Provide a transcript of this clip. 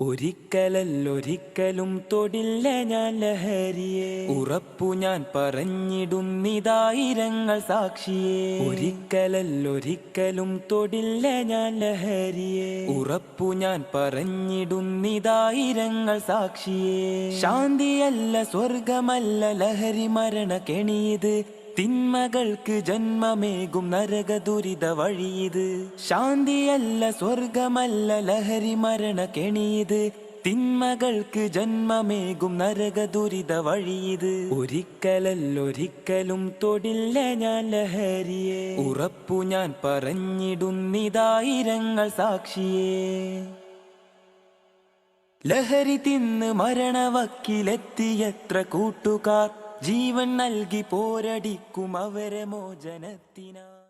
ഒരിക്കലല്ലൊരിക്കലും തൊടില്ല ഞാൻ ലഹരിയെ. ഉറപ്പു ഞാൻ പറഞ്ഞിടുന്നിതായിരങ്ങൾ സാക്ഷിയെ. ഒരിക്കലല്ലൊരിക്കലും തൊടില്ല ഞാൻ ലഹരിയെ. ഉറപ്പു ഞാൻ പറഞ്ഞിടുന്നിതായിരങ്ങൾ സാക്ഷിയെ. ശാന്തിയല്ല സ്വർഗമല്ല ലഹരി മരണ കെണിയത്. തിന്മകൾക്ക് ജന്മമേകും നരക ദുരിത വഴിയത് ശാന്തിയല്ല സ്വർഗമല്ല ലഹരി മരണ കെണിയത് തിന്മകൾക്ക് ജന്മമേകും നരക ദുരിത വഴിയത് ഒരിക്കലല്ലൊരിക്കലും തൊടില്ല ഞാൻ ലഹരിയെ. ഉറപ്പു ഞാൻ പറഞ്ഞിടുന്നിതായിരങ്ങൾ സാക്ഷിയേ. ലഹരി തിന്ന് മരണവക്കിലെത്തിയത്ര കൂട്ടുകാർ. ജീവൻ നൽകി പോരടിക്കും അവരെ മോചനത്തിനാ.